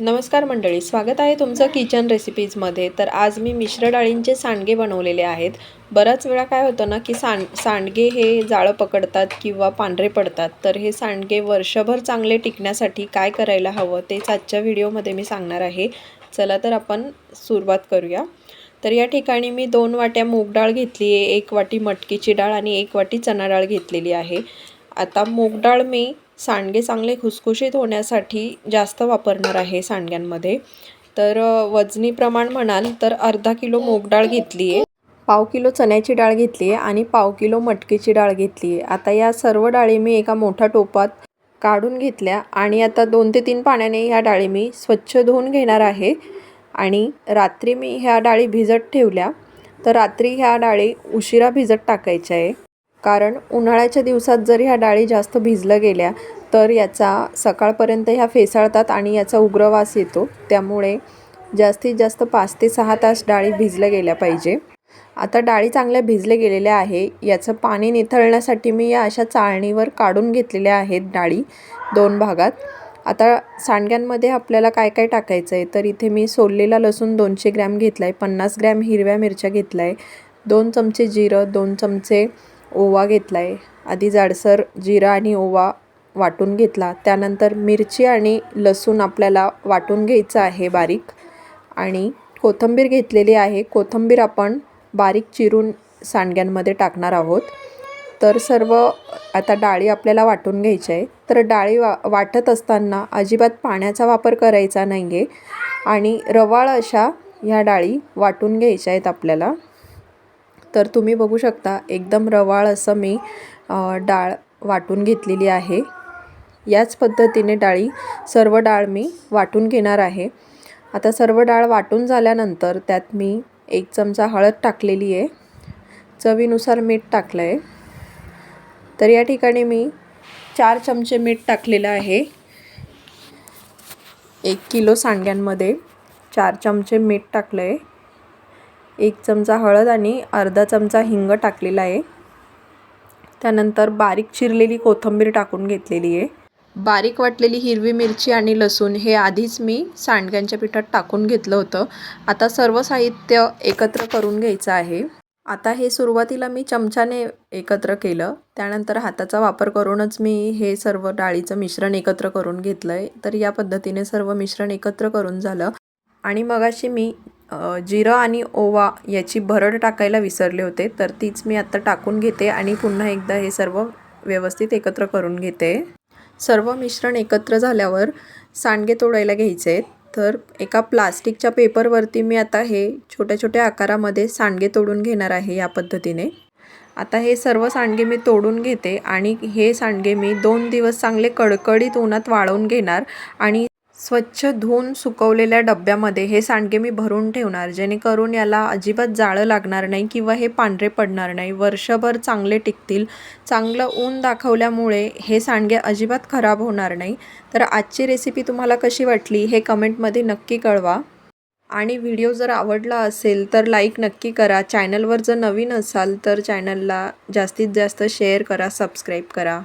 नमस्कार मंडळी स्वागत आहे तुमचं किचन रेसिपीजमध्ये. तर आज मी मिश्र डाळींचे सांडगे बनवलेले आहेत. बऱ्याच वेळा काय होतं ना की सांड सांडगे हे जाळं पकडतात किंवा पांढरे पडतात. तर हे सांडगे वर्षभर चांगले टिकण्यासाठी काय करायला हवं तेच आजच्या व्हिडिओमध्ये मी सांगणार आहे. चला तर आपण सुरुवात करूया. तर या ठिकाणी मी दोन वाट्या मूग डाळ घेतली आहे एक वाटी मटकीची डाळ आणि एक वाटी चणा डाळ घेतलेली आहे. आता मूग डाळ मी सांडगे चांगले खुसखुशीत होण्यासाठी जास्त वापरणार आहे सांडग्यांमध्ये. तर वजनी प्रमाण म्हणाल तर अर्धा किलो मूग डाळ घेतली आहे पाव किलो चण्याची डाळ घेतली आहे आणि पाव किलो मटकीची डाळ घेतली आहे आता या सर्व डाळी मी एका मोठ्या टोपात काढून घेतल्या आणि आता दोन ते तीन पाण्याने ह्या डाळी मी स्वच्छ धुवून घेणार आहे आणि रात्री मी ह्या डाळी भिजत ठेवल्या. तर रात्री ह्या डाळी उशिरा भिजत टाकायच्या आहे. कारण उन्हाळ्याच्या दिवसात जर ह्या डाळी जास्त भिजल्या गेल्या तर याचा सकाळपर्यंत ह्या फेसाळतात आणि याचा उग्र वास येतो. त्यामुळे जास्तीत जास्त पाच ते सहा तास डाळी भिजल्या गेल्या पाहिजे. आता डाळी चांगल्या भिजल्या गेलेल्या आहे. याचं पाणी निथळण्यासाठी मी या अशा चाळणीवर काढून घेतलेल्या आहेत डाळी दोन भागात. आता सांडग्यांमध्ये आपल्याला काय काय टाकायचं आहे? तर इथे मी सोललेला लसूण दोनशे ग्रॅम घेतला आहे पन्नास ग्रॅम हिरव्या मिरच्या घेतला आहे दोन चमचे जिरं दोन चमचे ओवा घेतला आहे आधी जाडसर जिरा आणि ओवा वाटून घेतला. त्यानंतर मिरची आणि लसूण आपल्याला वाटून घ्यायचं आहे बारीक. आणि कोथिंबीर घेतलेली आहे. कोथिंबीर आपण बारीक चिरून सांडग्यांमध्ये टाकणार आहोत. तर सर्व आता डाळी आपल्याला वाटून घ्यायची आहे. तर डाळी वा वाटत असताना अजिबात पाण्याचा वापर करायचा नाही आहे आणि रवाळ अशा ह्या डाळी वाटून घ्यायच्या आहेत आपल्याला. तर तुम्ही बघू शकता एकदम रवाळ असं मी डाळ वाटून घेतलेली आहे. याच पद्धतीने डाळी सर्व डाळ मी वाटून घेणार आहे. आता सर्व डाळ वाटून झाल्यानंतर त्यात मी एक चमचा हळद टाकलेली आहे. चवीनुसार मीठ टाकलं आहे तर या ठिकाणी मी चार चमचे मीठ टाकलेलं आहे. एक किलो सांडग्यांमध्ये चार चमचे मीठ टाकलं आहे एक चमचा हळद आणि अर्धा चमचा हिंग टाकलेला आहे. त्यानंतर बारीक चिरलेली कोथिंबीर टाकून घेतलेली आहे. बारीक वाटलेली हिरवी मिरची आणि लसूण हे आधीच मी सांडग्यांच्या पिठात टाकून घेतलं होतं. आता सर्व साहित्य एकत्र करून घ्यायचं आहे. आता हे सुरुवातीला मी चमच्याने एकत्र केलं. त्यानंतर हाताचा वापर करूनच मी हे सर्व डाळीचं मिश्रण एकत्र करून घेतलं आहे तर या पद्धतीने सर्व मिश्रण एकत्र करून झालं. आणि मगाशी मी जिरं आणि ओवा याची भरड टाकायला विसरले होते तर तीच मी आत्ता टाकून घेते आणि पुन्हा एकदा हे सर्व व्यवस्थित एकत्र करून घेते. सर्व मिश्रण एकत्र झाल्यावर सांडगे तोडायला घ्यायचे आहेत तर एका प्लास्टिकच्या पेपरवरती मी आता हे छोट्या छोट्या आकारामध्ये सांडगे तोडून घेणार आहे या पद्धतीने. आता हे सर्व सांडगे मी तोडून घेते आणि हे सांडगे मी दोन दिवस चांगले कडकडीत उन्हात वाळवून घेणार आणि स्वच्छ धुवून सुकवलेल्या डब्यामध्ये हे सांडगे मी भरून ठेवणार जेणेकरून याला अजिबात जाळं लागणार नाही किंवा हे पांढरे पडणार नाही. वर्षभर चांगले टिकतील. चांगलं ऊन दाखवल्यामुळे हे सांडगे अजिबात खराब होणार नाही. तर आजची रेसिपी तुम्हाला कशी वाटली हे कमेंटमध्ये नक्की कळवा. आणि व्हिडिओ जर आवडला असेल तर लाईक नक्की करा. चॅनलवर जर नवीन असाल तर चॅनलला जास्तीत जास्त शेअर करा सबस्क्राईब करा.